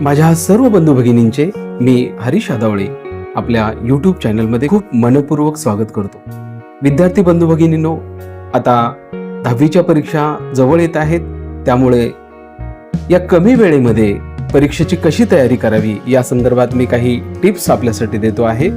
माझ्या सर्व बंधू भगिनींचे मी हरीश आदावळे आपल्या यूट्यूब चॅनलमध्ये खूप मनपूर्वक स्वागत करतो. विद्यार्थी बंधू भगिनींनो आता दहावीच्या परीक्षा जवळ येत आहेत त्यामुळे या कमी वेळेमध्ये परीक्षेची कशी तयारी करावी या संदर्भात मी काही टिप्स आपल्यासाठी देतो आहे.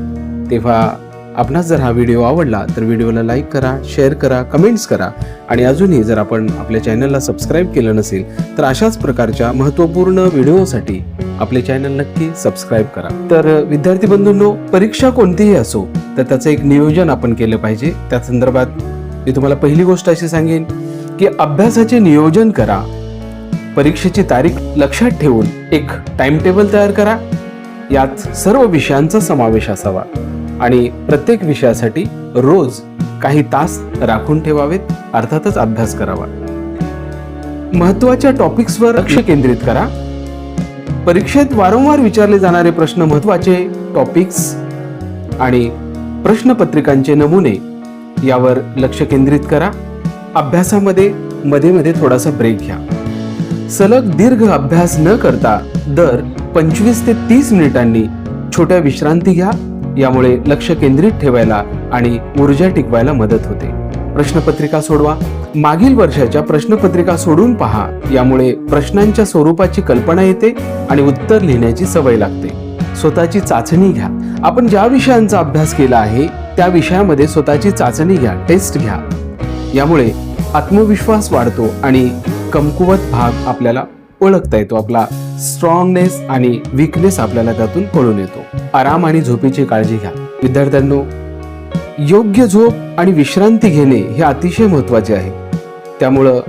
तेव्हा आपणास जर हा व्हिडिओ आवडला तर व्हिडिओला लाईक करा शेअर करा कमेंट्स करा. आणि अजूनही जर आपण आपल्या चॅनलला सबस्क्राईब केलं नसेल तर अशाच प्रकारच्या महत्त्वपूर्ण व्हिडिओसाठी आपले चॅनल नक्की सबस्क्राईब करा. तर विद्यार्थी बंधूंनो परीक्षा कोणतीही असो तर त्याचं एक नियोजन आपण केलं पाहिजे. त्या संदर्भात मी तुम्हाला पहिली गोष्ट अशी सांगेन की अभ्यासाचे नियोजन करा. परीक्षेची तारीख लक्षात ठेवून एक टाइम टेबल तयार करा. यात सर्व विषयांचा समावेश असावा. आणि प्रत्येक विषयासाठी रोज काही तास राखून ठेवावेत अर्थातच अभ्यास करावा. महत्त्वाच्या टॉपिक्सवर लक्ष केंद्रित करा. परीक्षेत वारंवार विचारले जाणारे प्रश्न महत्त्वाचे टॉपिक्स आणि प्रश्नपत्रिकांचे नमुने यावर लक्ष केंद्रित करा. अभ्यासामध्ये मध्ये मध्ये थोडासा ब्रेक घ्या. सलग दीर्घ अभ्यास न करता दर पंचवीस ते तीस मिनिटांनी छोट्या विश्रांती घ्या. यामुळे लक्ष केंद्रित ठेवायला आणि ऊर्जा टिकवायला मदत होते. प्रश्नपत्रिका सोडवा. मागील वर्षाच्या प्रश्नपत्रिका सोडून पहा. यामुळे प्रश्नांच्या स्वरूपाची कल्पना येते आणि उत्तर लिहिण्याची सवय लागते. स्वतःची चाचणी घ्या. आपण ज्या विषयांचा अभ्यास केला आहे त्या विषयामध्ये स्वतःची चाचणी घ्या टेस्ट घ्या. यामुळे आत्मविश्वास वाढतो आणि कमकुवत भाग आपल्याला ओळखता येतो. आपला स्ट्रॉंगनेस आणि विकनेस आपल्याला त्यातून कळून येतो. आराम आणि झोपेची काळजी घ्या. विद्यार्थ्यांनो योग्य झोप आणि विश्रांती घेणे हे अतिशय महत्त्वाचे आहे. त्यामुळं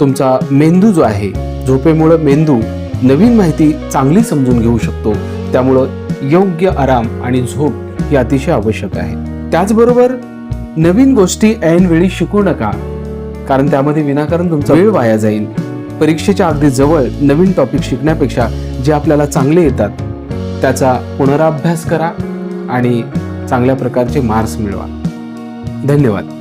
तुमचा मेंदू जो आहे झोपेमुळं मेंदू नवीन माहिती चांगली समजून घेऊ शकतो. त्यामुळं योग्य आराम आणि झोप ही अतिशय आवश्यक आहे. त्याचबरोबर नवीन गोष्टी ऐनवेळी शिकू नका कारण त्यामध्ये विनाकारण तुमचा वेळ वाया जाईल. परीक्षेच्या अगदी जवळ नवीन टॉपिक शिकण्यापेक्षा जे आपल्याला चांगले येतात त्याचा पुनराभ्यास करा आणि चांगल्या प्रकारचे मार्क्स मिळवा. धन्यवाद.